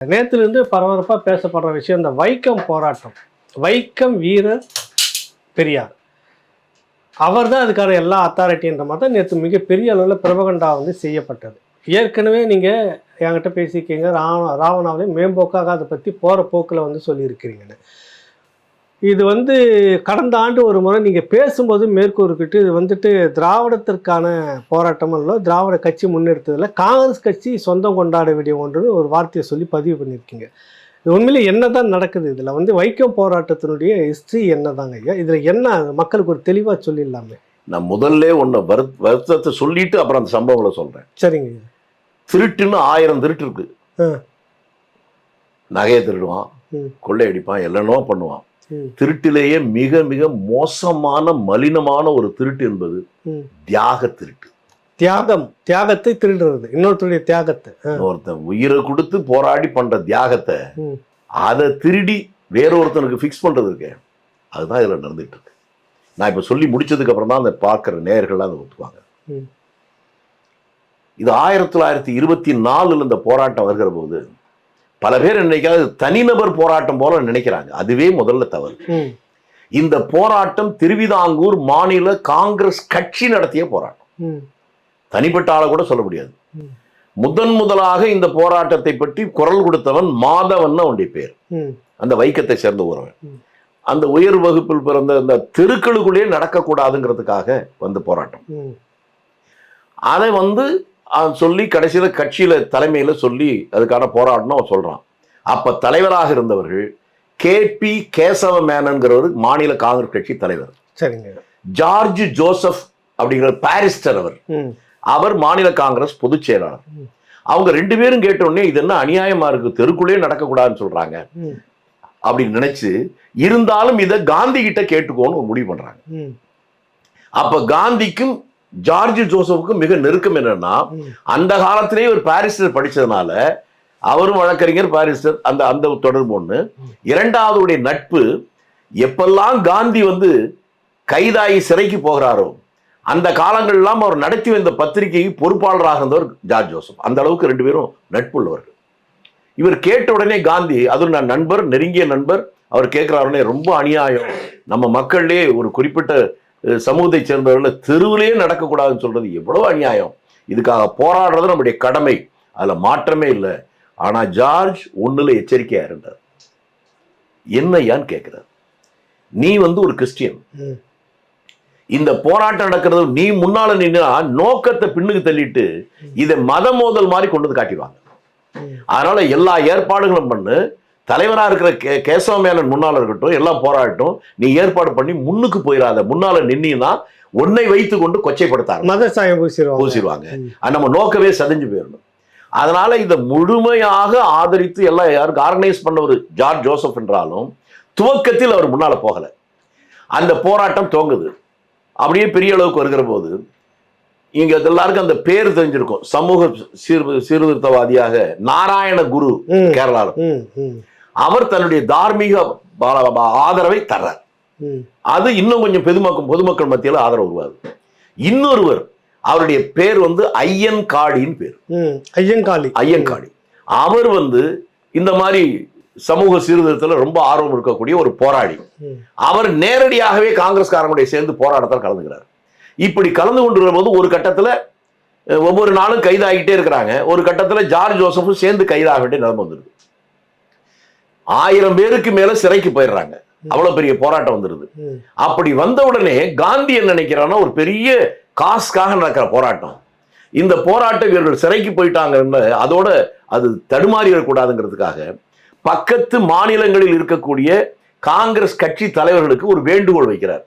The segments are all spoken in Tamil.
நேற்றுலேருந்து பரபரப்பாக பேசப்படுற விஷயம் இந்த வைக்கம் போராட்டம். வைக்கம் வீரர் பெரியார். அவர் தான் அதுக்கான எல்லா அத்தாரிட்டின்ற மாதிரி தான் நேற்று மிகப்பெரிய அளவில் பிரபகண்டா வந்து செய்யப்பட்டது. ஏற்கனவே நீங்கள் என்கிட்ட பேசியிருக்கீங்க. ராவ ராவணாவிலே மேம்போக்காக அதை பற்றி போகிற போக்கில் வந்து சொல்லியிருக்கிறீங்கன்னு. இது வந்து கடந்த ஆண்டு ஒரு முறை நீங்கள் பேசும்போது மேற்கூறுக்கிட்டு இது வந்துட்டு திராவிடத்திற்கான போராட்டம் இல்லை திராவிட கட்சி முன்னெடுத்ததில் காங்கிரஸ் கட்சி சொந்தம் கொண்டாட வேண்டிய ஒன்றுன்னு ஒரு வார்த்தையை சொல்லி பதிவு பண்ணியிருக்கீங்க. இது உண்மையிலே என்ன தான் நடக்குது? இதில் வந்து வைக்கம் போராட்டத்தினுடைய ஹிஸ்ட்ரி என்ன தாங்க ஐயா? இதில் என்ன மக்களுக்கு ஒரு தெளிவாக சொல்லிடலாமே. நான் முதல்ல ஒன்று வரு வருத்தத்தை சொல்லிட்டு அப்புறம் அந்த சம்பவங்களை சொல்றேன். சரிங்க திருட்டுன்னு ஆயிரம் திருட்டு இருக்கு. நகையை திருடுவான். கொள்ளையடிப்பான் என்னென்னோ பண்ணுவான். திருட்டிலேயே மிக மிக மோசமான மலினமான ஒரு திருட்டு என்பது. தியாக திருட்டு தியாகம் தியாகத்தை திருடுறது இன்னொருத்தருடைய தியாகத்தை. ஒருத்தன் உயிரை கொடுத்து போராடி பண்ற தியாகத்தை. அதை திருடி வேறொருத்தனுக்கு ஃபிக்ஸ் பண்றது இருக்கே அதுதான் இதுல நடந்துட்டு இருக்கு நான் இப்ப சொல்லி முடிச்சதுக்கு அப்புறம் தான் அந்த பார்க்குற நேயர்கள்லாம் அதை ஒத்துவாங்க. இது ஆயிரத்தி தொள்ளாயிரத்தி இருபத்தி நாலுல இந்த போராட்டம் வருகிற போது பல பேர் நினைக்காது தனிநபர் போராட்டம் போல நினைக்கிறாங்க அதுவே முதல்ல தவறு. இந்த போராட்டம் திருவிதாங்கூர் மாநில காங்கிரஸ் கட்சி நடத்திய போராட்டம். தனிப்பட்ட ஆளை கூட சொல்ல முடியாது. முதன் முதலாக இந்த போராட்டத்தை பற்றி குரல் கொடுத்தவன் மாதவன் அவனுடைய பேர். அந்த வைக்கத்தை சேர்ந்த ஒருவன். அந்த உயர் வகுப்பில் பிறந்த அந்த தெருக்களுக்குள்ளேயே நடக்கக்கூடாதுங்கிறதுக்காக வந்த போராட்டம். அதை வந்து சொல்லி கடைசியில கட்சியில தலைமையில சொல்லி அதுக்கான போராட்டம் அவன் சொல்றான் அப்ப தலைவராக இருந்தவர்கள் கே பி கேசவ மேனன்கிறவர் மாநில காங்கிரஸ் கட்சி தலைவர் சரிங்க ஜார்ஜ் ஜோசப் அப்படிங்கிற பாரிஸ்டர் அவர். அவர் மாநில காங்கிரஸ் பொதுச் செயலாளர். அவங்க ரெண்டு பேரும் கேட்ட உடனே இது என்ன அநியாயமா இருக்கு தெருக்குள்ளே நடக்கக்கூடாதுன்னு சொல்றாங்க. அப்படின்னு நினைச்சு இருந்தாலும் இதை காந்தி கிட்ட கேட்டுக்கோன்னு முடிவு பண்றாங்க. அப்ப காந்திக்கும் ஜார்ஜ் ஜோசப்புக்கும் மிக நெருக்கம் என்னன்னா. அந்த காலத்திலேயே ஒரு பாரிஸ்டர் படிச்சதுனால அவரும் வழக்கறிஞர் பாரிஸ்டர் அந்த அந்த தொடர்பு ஒண்ணு. இரண்டாவதுடைய நட்பு எப்பெல்லாம் காந்தி வந்து கைதாகி சிறைக்கு போகிறாரோ அந்த காலங்கள்லாம் அவர் நடத்தி வந்த பத்திரிகைக்கு பொறுப்பாளராக இருந்தவர் ஜார்ஜ் ஜோசப். அந்த அளவுக்கு ரெண்டு பேரும் நட்புள்ளவர்கள். இவர் கேட்ட உடனே காந்தி அதுவும் நான் நண்பர் நெருங்கிய நண்பர். அவர் கேட்கிறாருனே ரொம்ப அநியாயம். நம்ம மக்கள்லயே ஒரு குறிப்பிட்ட சமூகத்தை சேர்ந்தவர்கள் தெருவிலேயே நடக்கக்கூடாதுன்னு சொல்றது எவ்வளவு அநியாயம். இதுக்காக போராடுறது நம்முடைய கடமை. அதுல மாற்றமே இல்லை. ஆனா ஜார்ஜ் ஒண்ணுல எச்சரிக்கையா இருந்தார். என்னையான்னு கேட்கிறார். நீ வந்து ஒரு கிறிஸ்டியன். இந்த போராட்டம் நடக்கிறது நீ முன்னால நின்னா நோக்கத்தை பின்னுக்கு தள்ளிட்டு இதை மத மோதல் மாதிரி கொண்டு வந்து காட்டிடுவாங்க. அதனால எல்லா ஏற்பாடுகளும் பண்ணு. தலைவரா இருக்கிற கே கேசவ மேனன் முன்னால இருக்கட்டும் எல்லாம் போராடட்டும் நீ ஏற்பாடு பண்ணி முன்னுக்கு போயிடாத. முன்னால நின்னீன்னா உன்னை வைத்து கொண்டு கொச்சைப்படுத்தாங்க. மத சாயம் பூசிடுவாங்க. பூசிடுவாங்க. நம்ம நோக்கவே சதைஞ்சு போயிடணும். அதனால இதை முழுமையாக ஆதரித்து எல்லாம் யாருக்கு ஆர்கனைஸ் பண்ண ஒரு ஜார்ஜ் ஜோசப் என்றாலும் துவக்கத்தில் அவர் முன்னால போகல. அந்த போராட்டம் துவங்குது. அப்படியே பெரிய அளவுக்கு வருகிற போது இங்க எல்லாருக்கும் அந்த பேர் தெரிஞ்சிருக்கும். சமூக சீர் சீர்திருத்தவாதியாக நாராயண குரு. கேரளாவில். அவர் தன்னுடைய தார்மீக ஆதரவை தர்றார். அது இன்னும் கொஞ்சம் பொதுமக்கள் பொதுமக்கள் மத்தியில் ஆதரவு உருவாது இன்னொருவர் அவருடைய பேர் வந்து ஐயன் காடின்னு பேர். ம். ஐயங்காளி ஐயங்காடி அவர் வந்து இந்த மாதிரி சமூக சீர்திருத்தத்தில் ரொம்ப ஆர்வம் இருக்கக்கூடிய ஒரு போராளி. அவர் நேரடியாகவே காங்கிரஸ்காரங்களுடைய சேர்ந்து போராட்டத்தில் கலந்துக்கிறார். இப்படி கலந்து கொண்டு போது ஒரு கட்டத்தில் ஒவ்வொரு நாளும் கைதாகிட்டே இருக்கிறாங்க. ஒரு கட்டத்தில் ஜார்ஜ் ஜோசப்பும் சேர்ந்து கைதாக வேண்டிய நிலைமை வந்துருது ஆயிரம் பேருக்கு மேல சிறைக்கு போயிடுறாங்க. அவ்வளவு பெரிய போராட்டம் வந்துருது. அப்படி வந்த உடனே காந்தி என்ன நினைக்கிறான்னா ஒரு பெரிய காசுக்காக நடக்கிற போராட்டம். இந்த போராட்டம் இவர்கள் சிறைக்கு போயிட்டாங்கன்னு அதோட அது தடுமாறிடக்கூடாதுங்கிறதுக்காக பக்கத்து மாநிலங்களில் இருக்கக்கூடிய காங்கிரஸ் கட்சி தலைவர்களுக்கு ஒரு வேண்டுகோள் வைக்கிறார்.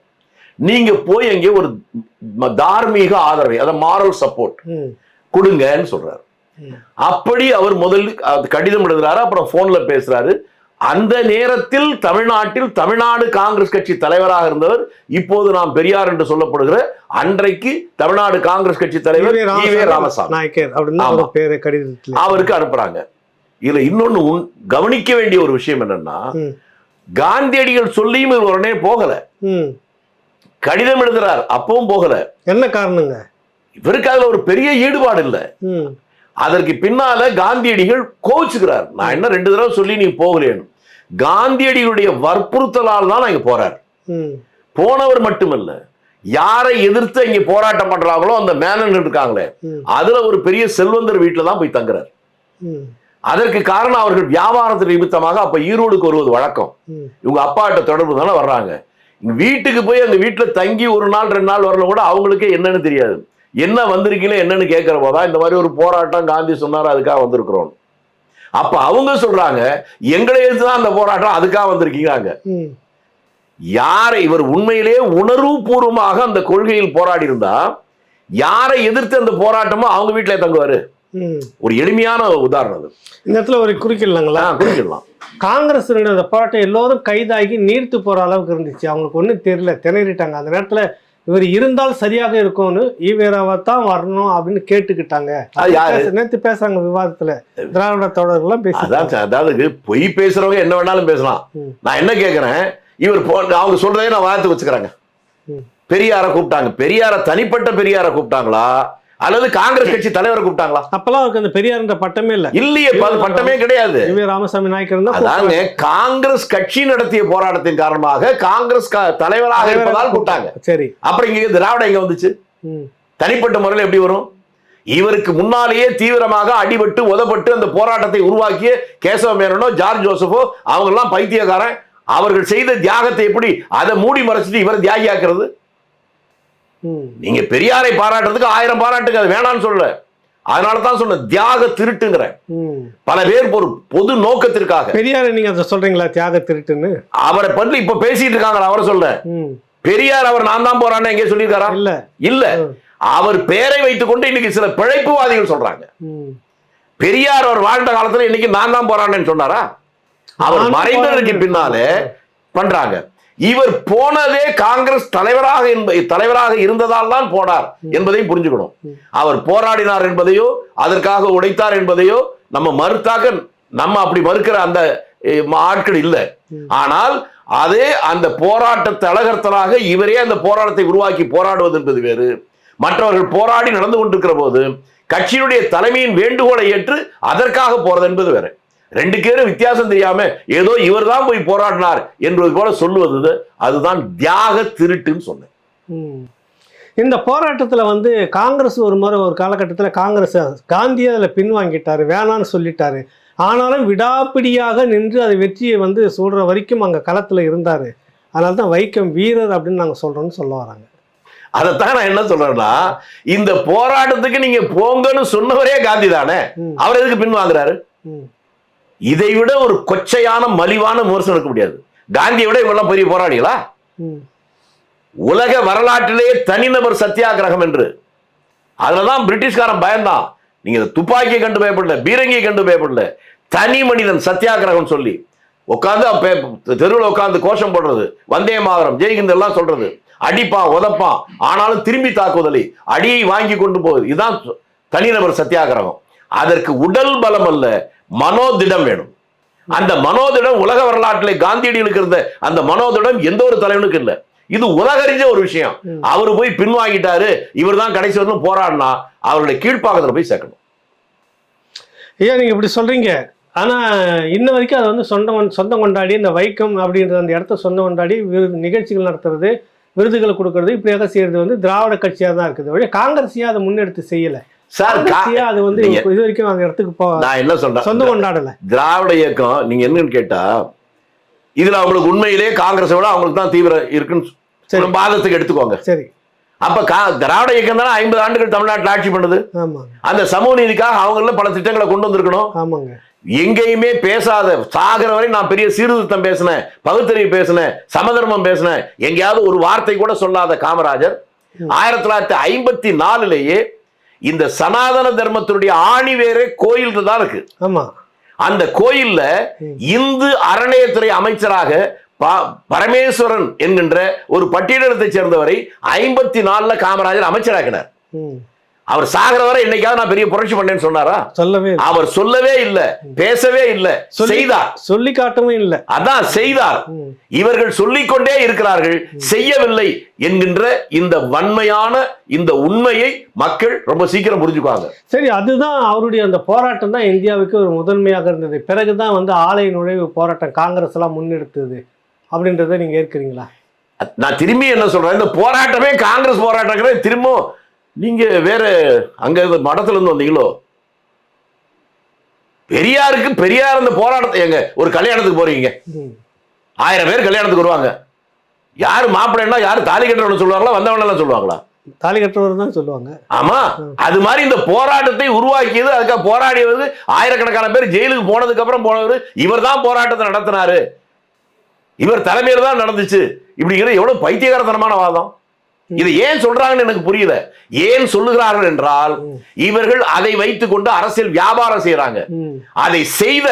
நீங்க போய் அங்கே ஒரு தார்மீக ஆதரவை அதை மாரல் சப்போர்ட். கொடுங்கன்னு சொல்றாரு. அப்படி அவர் முதல் கடிதம் எழுதுறாரு அப்புறம் போன்ல பேசுறாரு. அந்த நேரத்தில் தமிழ்நாட்டில் தமிழ்நாடு காங்கிரஸ் கட்சி தலைவராக இருந்தவர் இப்போது நாம் பெரியார் என்று சொல்லப்படுகிற அன்றைக்கு தமிழ்நாடு காங்கிரஸ் கட்சி தலைவர் ராமசாமி. அவருக்கு அனுப்புறாங்க. இதுல இன்னொன்னு கவனிக்க வேண்டிய ஒரு விஷயம் என்னன்னா. காந்தியடிகள் சொல்லியும் இவர் உடனே போகல. ம். கடிதம் எழுதுறார் அப்பவும் போகல. என்ன காரணங்க? இவருக்கு அதுல ஒரு பெரிய ஈடுபாடு இல்லை. ம். அதற்கு பின்னால காந்தியடிகள் கோவிச்சுக்கிறார். நான் என்ன ரெண்டு தடவை சொல்லி நீ போகலேன்னு. காந்தியடிகளுடைய வற்புறுத்தலால் தான் இங்க போறார். போனவர் மட்டுமல்ல யாரை எதிர்த்து இங்க போராட்டம் பண்றாங்களோ அந்த மேனன் இருக்காங்களே. அதுல ஒரு பெரிய செல்வந்தர் வீட்டுல தான் போய் தங்குறார். அதற்கு காரணம் அவர்கள் வியாபாரத்து நிமித்தமாக அப்ப ஈரோடுக்கு வருவது வழக்கம். இவங்க அப்பாட்ட தொடர்பு தானே வர்றாங்க. வீட்டுக்கு போய் அந்த வீட்டுல தங்கி ஒரு நாள் ரெண்டு நாள் வரல கூட அவங்களுக்கே என்னன்னு தெரியாது. என்ன வந்திருக்கீங்களோ என்னன்னு கேட்கிற போதா இந்த மாதிரி ஒரு போராட்டம் காந்தி சொன்னாரு அதுக்காக வந்திருக்கிறோம் அப்ப அவங்க சொல்றாங்க எங்களை எதிர்த்து அந்த போராட்டம் அதுக்காக வந்திருக்கீங்க யாரை இவர் உண்மையிலே உணர்வுபூர்வமாக அந்த கொள்கையில் போராடி இருந்தா யாரை எதிர்த்து அந்த போராட்டமோ அவங்க வீட்டிலே தங்குவாரு. ஒரு எளிமையான உதாரணம் அது. இந்த இடத்துல ஒரு குறுக்கிடலாங்களா ஆ, குறிப்பிடலாம் காங்கிரஸ் அந்த போராட்டம் எல்லோரும் கைதாகி நீர்த்து போற அளவுக்கு இருந்துச்சு. அவங்களுக்கு ஒன்றும் தெரியல திணறிட்டாங்க. அந்த நேரத்துல இவர் இருந்தால் சரியாக இருக்கும்னு ஈவேராவை தான் வரணும் அப்படின்னு கேட்டுக்கிட்டாங்க. நேத்து பேசுறாங்க விவாதத்துல. திராவிட தோழர்கள்லாம் பேசி அதாவது பொய் பேசுறவங்க என்ன வேணாலும் பேசலாம். நான் என்ன கேட்கிறேன் இவர் அவங்க சொல்றதே நான் வார்த்தை வச்சுக்கிறாங்க. பெரியார கூப்பிட்டாங்க. பெரியார தனிப்பட்ட பெரியார கூப்பிட்டாங்களா? அல்லது காங்கிரஸ் கட்சி தலைவரை கூப்பிட்டாங்களா? அப்பெல்லாம் அவருக்கு அந்த பெரியார்ன்ற பட்டமே இல்ல. இல்லையே பட்டமே கிடையாது. ராமசாமி நாயக்கர் அதாங்க காங்கிரஸ் கட்சி நடத்திய போராட்டத்தின் காரணமாக காங்கிரஸ் தலைவராக இருப்பதால் கூப்பிட்டாங்க. சரி. அப்புறம் இங்க திராவிடம் எங்க வந்துச்சு? தனிப்பட்ட முறையில் எப்படி வரும்? இவருக்கு முன்னாலேயே தீவிரமாக அடிபட்டு உதப்பட்டு அந்த போராட்டத்தை உருவாக்கிய கேசவ மேனனோ ஜார்ஜ் ஜோசஃபோ அவங்க எல்லாம் பைத்தியக்காரன். அவர்கள் செய்த தியாகத்தை எப்படி அதை மூடி மறைச்சிட்டு இவரை தியாகியாக்குறது? ம் நீங்க பெரியாரை பாராட்டுறதுக்கு ஆயிரம் பாராட்டுங்க அது வேணாம்னு சொல்லல. அதனால தான் சொன்ன தியாக திருட்டுங்கிறேன். ம். பல பேர் ஒரு பொது நோக்கத்திற்காக. பெரியாரை நீங்க அதை சொல்றீங்களா தியாக திருட்டுன்னு? அவரை பற்றி இப்ப பேசிட்டு இருக்காங்க அவரை சொல்ல. பெரியார் அவர் நான் தான் போறான்னு எங்கே சொல்லியிருக்காரா? இல்ல. இல்ல. அவர் பெயரை வைத்துக் கொண்டு இன்னைக்கு சில பிழைப்புவாதிகள் சொல்றாங்க. பெரியார் அவர் வாழ்ந்த காலத்துல இன்னைக்கு நான் தான் போறானேன்னு சொன்னாரா? அவர் மறைந்ததற்கு போறேன்னு பின்னாலே பண்றாங்க. இவர் போனதே காங்கிரஸ் தலைவராக என்ப தலைவராக இருந்ததால் தான் போனார் என்பதையும் புரிஞ்சுக்கணும். அவர் போராடினார் என்பதையோ அதற்காக உழைத்தார் என்பதையோ நம்ம மறுத்தாக்க நம்ம அப்படி மறுக்கிற அந்த ஆட்கள் இல்லை. ஆனால் அதே அந்த போராட்டத்தை அழகர்த்தலாக இவரே அந்த போராட்டத்தை உருவாக்கி போராடுவது என்பது வேறு. மற்றவர்கள் போராடி நடந்து கொண்டிருக்கிற போது கட்சியினுடைய தலைமையின் வேண்டுகோளை ஏற்று அதற்காக போறது என்பது வேற. ரெண்டு பேரும் வித்தியாசம் தெரியாம ஏதோ இவர் தான் போய் போராடினார் என்பது போல சொல்லுவது அதுதான் தியாக திருட்டுன்னு சொன்னேன். இந்த போராட்டத்தில் வந்து காங்கிரஸ் ஒரு முறை ஒரு காலகட்டத்தில் காங்கிரஸ் காந்தி அதில் பின்வாங்கிட்டாரு வேணான்னு சொல்லிட்டாரு. ஆனாலும் விடாப்பிடியாக நின்று அது வெற்றியை வந்து சொல்கிற வரைக்கும் அங்கே களத்தில் இருந்தார். அதனால தான் வைக்கம் வீரர் அப்படின்னு நாங்கள் சொல்கிறோன்னு சொல்ல வராங்க. அதைத்தான் நான் என்ன சொல்றேன்னா இந்த போராட்டத்துக்கு நீங்க போங்கன்னு சொன்னவரே காந்தி தானே. அவர் எதுக்கு பின்வாங்குறாரு? ம். இதை விட ஒரு கொச்சையான மலிவான விமர்சனம் இருக்க முடியாது. காந்தியை விட இவங்கெல்லாம் பெரிய போராடிகளா உலக வரலாற்றிலேயே தனிநபர் சத்தியாகிரகம் என்று. அதுலதான் பிரிட்டிஷ்காரன் பயந்தான். நீங்க துப்பாக்கியை கண்டு பயப்படல பீரங்கியை கண்டு பயப்படல. தனி மனிதன் சத்தியாகிரகம் சொல்லி. உட்காந்து தெருவில் உட்காந்து கோஷம் போடுறது. வந்தே மாதரம் ஜெய்ஹிந்த் எல்லாம் சொல்றது. அடிப்பான் உதப்பான் ஆனாலும் திரும்பி தாக்குதலை அடியை வாங்கி கொண்டு போகுது. இதுதான் தனிநபர் சத்தியாகிரகம். அதற்கு உடல் பலம் அல்ல மனோதிடம் வேணும். அந்த மனோதிடம் உலக வரலாற்றிலே காந்தியடிகளுக்கு இருந்த அந்த மனோதிடம் எந்த ஒரு தலைவனுக்கு இல்லை. இது உலகறிஞ்ச ஒரு விஷயம். அவர் போய் பின்வாங்கிட்டாரு இவர் தான் கடைசி வரலும் போராடினா அவருடைய கீழ்ப்பாக்கத்துல போய் சேர்க்கணும். ஐயா நீங்கள் இப்படி சொல்கிறீங்க ஆனால் இன்ன வரைக்கும் அதை வந்து சொந்தம் சொந்தம் கொண்டாடி இந்த வைக்கம் அப்படின்ற அந்த இடத்த சொந்தம் கொண்டாடி விருது நிகழ்ச்சிகள் நடத்துறது விருதுகளை கொடுக்கறது இப்படியாக செய்யறது வந்து திராவிட கட்சியாக தான் இருக்குது. ஒழிய காங்கிரஸையா அதை முன்னெடுத்து செய்யலை? சார் அது வந்து இது வரைக்கும் அந்த இடத்துக்கு போ நான் என்ன சொல்றேன்? கொண்டாடலை. திராவிட இயக்கம் நீங்க என்னன்னு கேட்டா இதுல அவங்களுக்கு உண்மையிலே காங்கிரஸை விட அவங்களுக்கு தான் தீவிரம் இருக்குன்னு வாதத்துக்கு எடுத்துக்கோங்க. சரி. அப்ப திராவிட இயக்கம் தானே ஐம்பது ஆண்டுகள் தமிழ்நாட்டில் ஆட்சி பண்ணுது? அந்த சமூக நீதிக்காக அவங்கள பல திட்டங்களை கொண்டு வந்திருக்கணும். எங்கேயுமே பேசாத சாகிற வரை நான் பெரிய சீர்திருத்தம் பேசினேன் பகுத்தறிவு பேசினேன் சமதர்மம் பேசினேன். எங்கேயாவது ஒரு வார்த்தை கூட சொல்லாத காமராஜர் ஆயிரத்தி தொள்ளாயிரத்தி ஐம்பத்தி நாலுலேயே இந்த சனாதன தர்மத்தினுடைய ஆணிவேரே கோயில் தான் இருக்கு. ஆமாம் அந்த கோயில்ல இந்து அறநிலையத்துறை அமைச்சராக பரமேஸ்வரன் என்கின்ற ஒரு பட்டியலிடத்தைச் சேர்ந்தவரை ஐம்பத்தி நாலுல காமராஜர் அமைச்சராக்கினார் அவர் சாகிற வரை என்னைக்காவது நான் பெரிய புரட்சி பண்ணேன்னு சொன்னாரா? சொல்லவே. அவர் சொல்லவே இல்ல பேசவே இல்ல செய்தார். சொல்லி காட்டவும் இல்லை. அதான் செய்தார். இவர்கள் சொல்லிக்கொண்டே இருக்கிறார்கள் செய்யவில்லை என்கின்ற இந்த வன்மையான இந்த உண்மையை மக்கள் ரொம்ப சீக்கிரம் புரிஞ்சுக்குவாங்க. சரி அதுதான் அவருடைய அந்த போராட்டம் தான் இந்தியாவுக்கு ஒரு முதன்மையாக இருந்தது. பிறகுதான் வந்து ஆலை நுழைவு போராட்டம் காங்கிரஸ் எல்லாம் முன்னெடுத்தது அப்படின்றத நீங்க ஏற்கிறீங்களா? நான் திரும்பி என்ன சொல்றேன்? இந்த போராட்டமே காங்கிரஸ் போராட்டங்கிறத திரும்ப நீங்க வேற அங்க மடத்துல இருந்து வந்தீங்களோ? பெரியாருக்கு பெரியார் இந்த போராட்டத்தை எங்க ஒரு கல்யாணத்துக்கு போறீங்க. ஆயிரம் பேர் கல்யாணத்துக்கு வருவாங்க. யாரு மாப்பிள்ளைன்னா யாரு தாலி கட்டுறவனு சொல்லுவாங்களா வந்தவனெல்லாம் சொல்லுவாங்களா? தாலி கட்டுறவர் தான் சொல்லுவாங்க. ஆமா அது மாதிரி இந்த போராட்டத்தை உருவாக்கியது அதுக்காக போராடியது ஆயிரக்கணக்கான பேர் ஜெயிலுக்கு போனதுக்கு அப்புறம் போனவர் இவர் தான் போராட்டத்தை நடத்தினாரு. இவர் தலைமையில் தான் நடந்துச்சு. இப்படிங்கிறது எவ்வளவு பைத்தியகாரத்தனமான வாதம். இதை ஏன் சொல்றாங்கன்னு எனக்கு புரியல. ஏன் சொல்லுகிறார்கள் என்றால் இவர்கள் அதை வைத்துக் கொண்டு அரசியல் வியாபாரம் செய்யறாங்க. அதை செய்த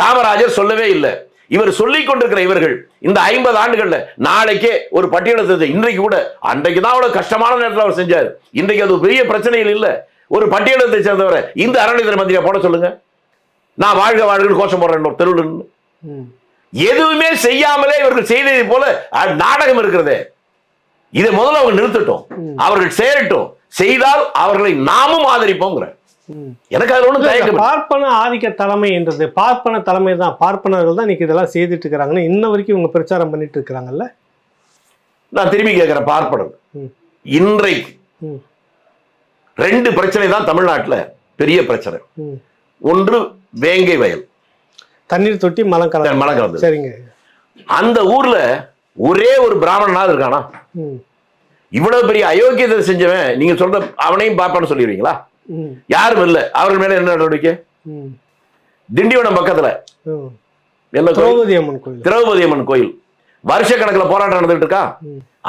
காமராஜர் சொல்லவே இல்லை. இவர் சொல்லிக் கொண்டிருக்கிற இவர்கள் இந்த ஐம்பது ஆண்டுகள்ல நாளைக்கே ஒரு பட்டியலத்தை இன்றைக்கு கூட அன்றைக்கு தான் அவ்வளவு கஷ்டமான நேரத்தில் அவர் செஞ்சார். இன்றைக்கு அது பெரிய பிரச்சனைகள் இல்ல. ஒரு பட்டியலத்தை சேர்ந்தவரை இந்த அறநிலையத்துறை மந்திரியா போட சொல்லுங்க. நான் வாழ்க வாழ்கன்னு கோஷம் போடுறேன் தெருவில். எதுவுமே செய்யாமலே இவர்கள் செய்ததை போல நாடகம் இருக்கிறதே. இதை முதல்ல அவங்க நிறுத்தட்டும். அவர்கள் செய்யட்டும் செய்தால் அவர்களை நாமும் ஆதரிப்போங்கிற. எனக்கு அதுல ஒன்றும் தயக்கம். பார்ப்பன ஆதிக்க தலைமை என்றது. பார்ப்பன தலைமை தான். பார்ப்பனர்கள் தான் இன்னைக்கு இதெல்லாம் செய்துட்டு இருக்கிறாங்கன்னு இன்ன வரைக்கும் இவங்க பிரச்சாரம் பண்ணிட்டு இருக்கிறாங்கல்ல? நான் திரும்பி கேட்கிறேன் பார்ப்பனர். இன்றைக்கு. ரெண்டு பிரச்சனை தான் தமிழ்நாட்டுல பெரிய பிரச்சனை. ஒன்று வேங்கை வயல். தண்ணீர் தொட்டி மலம் கலந்து. மழை கலந்தது. சரிங்க. அந்த ஊர்ல ஒரே ஒரு பிராமணனாவது இருக்கானா. இவ்வளவு பெரிய அயோக்கியத்தை செஞ்சவன் நீங்க சொல்ற அவனையும் பார்ப்பான்னு சொல்லிடுவீங்களா. யாரும் இல்ல அவர்கள் மேல என்ன நடவடிக்கை. திண்டிவனம் பக்கத்துல திரௌபதி அம்மன் கோயில் திரௌபதி அம்மன் கோயில் வருஷ கணக்குல போராட்டம் நடந்துட்டு இருக்கா.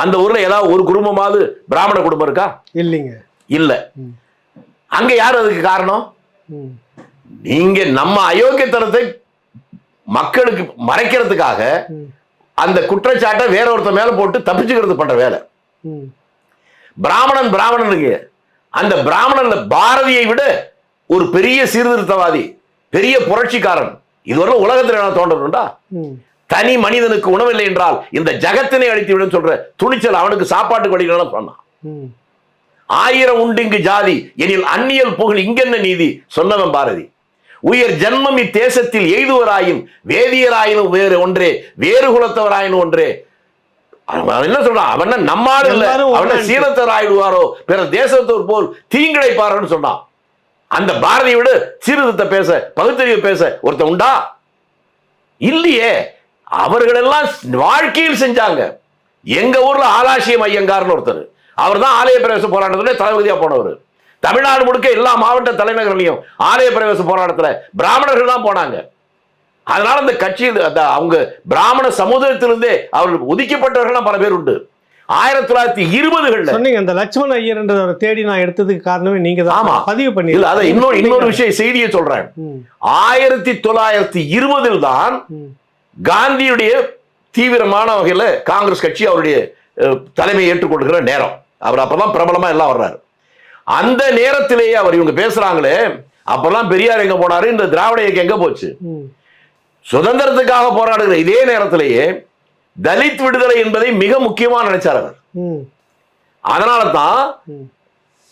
அந்த ஊர்ல ஏதாவது ஒரு குடும்பமாவது பிராமண குடும்பம் இருக்கா இல்லைங்க இல்ல. அங்க யார் அதுக்கு காரணம். நீங்க நம்ம அயோக்கியத்தனத்தை மக்களுக்கு மறைக்கிறதுக்காக. அந்த குற்றச்சாட்டை வேற ஒருத்தர் மேல போட்டு தப்பிச்சுக்கிறது பண்ற வேலை. பிராமணன் பிராமணனுக்கு அந்த பிராமணன்ல பாரதியை விட ஒரு பெரிய சீர்திருத்தவாதி பெரிய புரட்சிக்காரன் இதுவரை உலகத்தில் என்ன தோன்றதுண்டா. தனி மனிதனுக்கு உணவில்லை என்றால் இந்த ஜகத்தினை அழித்து விடும் சொல்ற துணிச்சல் அவனுக்கு சாப்பாட்டு வழிகளும் சொன்னான். ஆயிரம் உண்டிங்கு ஜாதி எனில் அந்நியல் புகழ் இங்கென்ன நீதி சொன்னவன் பாரதி உயர் ஜன்மம் இத்தேசத்தில் எய்துவராயின் வேதியராயினும் வேறு ஒன்றே வேறு குலத்தவராயினும் ஒன்றே. என்ன சொல்றான்? அவன் நம்மாடு இல்ல. அவன் சீனத்தர் ஆயிடுவாரோ பிற தேசத்தோர் போல் தீங்கிழைப்பாரோன்னு சொன்னான் அந்த பாரதியை விட சீர்திருத்த பேச பகுத்தறிவு பேச ஒருத்தன் உண்டா? இல்லையே. அவர்களெல்லாம் வாழ்க்கையில் செஞ்சாங்க. எங்க ஊர்ல ஆலாசியம் ஐயங்கார்னு ஒருத்தர். அவர் தான் ஆலய பிரவேச போராட்டத்துல தளபதியா போனவர். தமிழ்நாடு முழுக்க எல்லா மாவட்ட தலைநகர்லையும் ஆலய பிரவேச போராட்டத்துல பிராமணர்கள் தான் போனாங்க. அதனால அந்த அந்த அவங்க பிராமண சமுதாயத்திலிருந்தே அவர்கள் ஒதுக்கப்பட்டவர்கள் பல பேர் உண்டு. ஆயிரத்தி தொள்ளாயிரத்தி இருபதுகள்ல சொன்னீங்க அந்த லட்சுமண ஐயர்ன்றவரை தேடி நான் எடுத்ததுக்கு காரணமே நீங்க ஆமா. தான் பதிவு பண்ணி இல்ல அதை இன்னொரு இன்னொரு விஷயம் செய்தியை சொல்றேன். ஆயிரத்தி தொள்ளாயிரத்தி இருபதில் தான். காந்தியுடைய தீவிரமான வகையில காங்கிரஸ் கட்சி அவருடைய தலைமையை ஏற்றுக்கொள்கிற நேரம். அவர் அப்பதான் பிரபலமா எல்லாம் வர்றாரு. அந்த நேரத்திலேயே அவர் இவங்க பேசுறாங்களே அப்பெல்லாம் பெரியார் எங்க போனாரு இந்த திராவிட இயக்கம் எங்க போச்சு. சுதந்திரத்துக்காக போராடுகிற இதே நேரத்திலேயே தலித் விடுதலை என்பதை மிக முக்கியமா நினைச்சார் அவர். அதனால தான்.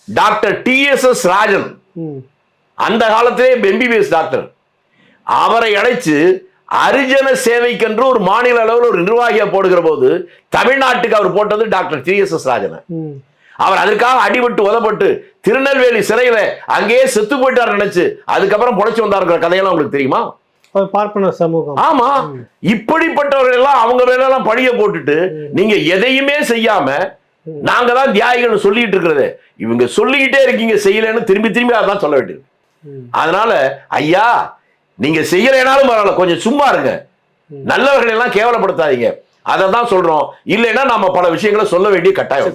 Doctor T S S Rajan. அந்த காலத்திலே எம்பிபிஎஸ் டாக்டர் அவரை அழைச்சு அரிஜன சேவைக்கென்று ஒரு மாநில அளவில் ஒரு நிர்வாகியா போடுகிற போது தமிழ்நாட்டுக்கு அவர் போட்டது doctor T S S Rajan. அவர் அதுக்காக அடிபட்டு உதப்பட்டு திருநெல்வேலி சிறையில அங்கேயே செத்து போயிட்டார் நினைச்சு அதுக்கப்புறம் புழைச்சு வந்தாருங்கிற கதையெல்லாம் உங்களுக்கு தெரியுமா? பார்ப்பனர் சமூகம். ஆமா. இப்படிப்பட்டவர்கள் எல்லாம் அவங்க மேல எல்லாம் பழிய போட்டுட்டு நீங்க எதையுமே செய்யாம நாங்க தான் தியாகிகள் சொல்லிட்டு இருக்கிறது. இவங்க சொல்லிக்கிட்டே இருக்கீங்க செய்யலைன்னு திரும்பி திரும்பி அதான் சொல்ல வேண்டியது. அதனால ஐயா நீங்க செய்யலைனாலும் பரவாயில்ல கொஞ்சம் சும்மா இருங்க. நல்லவர்களை எல்லாம் கேவலப்படுத்தாதீங்க. அதை தான் சொல்றோம். இல்லைன்னா நம்ம பல விஷயங்களை சொல்ல வேண்டிய கட்டாயம்.